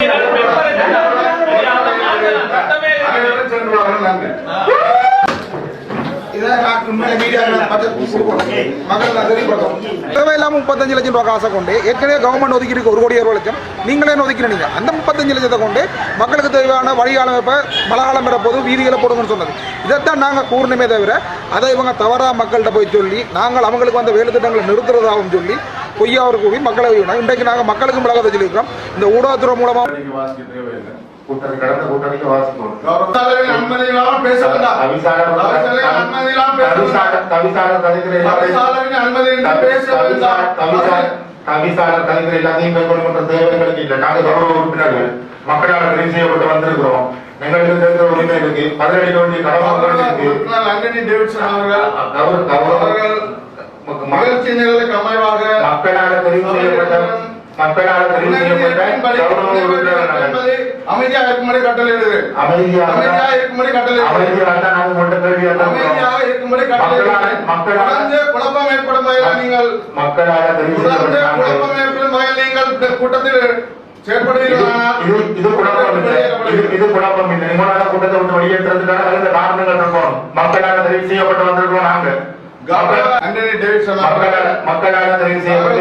Gracias. தேவையில்லாம முப்பத்தஞ்சு லட்சம் ரூபாய் காசை கொண்டு ஏற்கனவே கவர்மெண்ட் ஒதுக்கிட்டு ஒரு கோடி அறுபது லட்சம். நீங்களே ஒதுக்கிறீங்க அந்த முப்பத்தஞ்சு லட்சத்தை கொண்டு மக்களுக்கு தேவையான வழிகாலம் இப்போ மழைக்காலம் வர வீதிகளை போடுங்கன்னு சொன்னது. இதைத்தான் நாங்கள் கூறணுமே தவிர அதை இவங்க தவறாக மக்கள்கிட்ட போய் சொல்லி நாங்கள் அவங்களுக்கு வந்த வேலை திட்டங்களை நிறுத்துறதாகவும் சொல்லி பொய்யாவது கூறி மக்களை வைக்கணும் இன்றைக்கு நாங்கள் மக்களுக்கும் மிளகாத சொல்லியிருக்கிறோம் இந்த ஊடகத்துறை மூலமாக கூட்டணி கடந்த கூட்டணிக்கு வாசிக்கணும் தவிசாளர் கலைஞர் எல்லாத்தையும் மேற்கொள்கின்ற தேவைகளுக்கு இல்லை நாங்கள் கௌரவ உறுப்பினர்கள் மக்களால் தெரிவு செய்யப்பட்டு வந்திருக்கிறோம் எங்களுக்கு தெரிந்த உரிமை இருக்கு பதிலளிக்க வேண்டிய மகிழ்ச்சி நிகழ்வுக்கு அமைவாக மக்களால் தெரிவு செய்யப்பட்ட மக்களால் தெரிவு செய்யப்பட்ட நாங்கள். அமைதியாக இருக்கும்படி கட்டளையிடுகிறேன் அமைதியாக இருக்கும்படி கட்டளையிடுகிறேன் அமைதியாக நாங்கள் உங்கள்கிட்ட கேள்வி அமைதியாக இருக்கும்படி கட்டளையிடுகிறேன் மக்களால் குழப்பம் ஏற்படும் வகையில் நீங்கள் மக்களால் தெரிவு செய்யப்பட்ட குழப்பம் ஏற்படும் வகையில் நீங்கள் கூட்டத்தில் இது இது குழப்பம் இல்லை. இது இது குழப்பம் இல்லை. நிம்மலான கூட்டத்தை விட்டு வெளியேற்றதுக்கான தகுந்த காரணங்கள் இருக்கும் மக்களால் தெரிவு செய்யப்பட்டு வந்திருக்கோம் நாங்க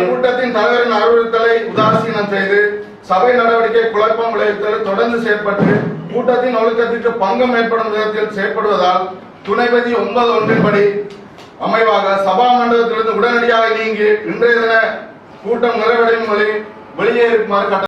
கூட்டத்தின் தலைவரின் அறிவுறுத்தலை உதாசீனம் செய்து சபை நடவடிக்கை குழப்பம் விளைவித்தல் தொடர்ந்து செயற்பட்டு கூட்டத்தின் ஒழுக்கத்திற்கு பங்கம் ஏற்படும் விதத்தில் செயற்படுவதால் துணைபதி ஒன்பது ஒன்றின்படி அமைவாக சபா மண்டபத்திலிருந்து உடனடியாக நீங்கி இன்றைய தின கூட்டம் நிறைவடையும் வழி வெளியே இருக்குமாறு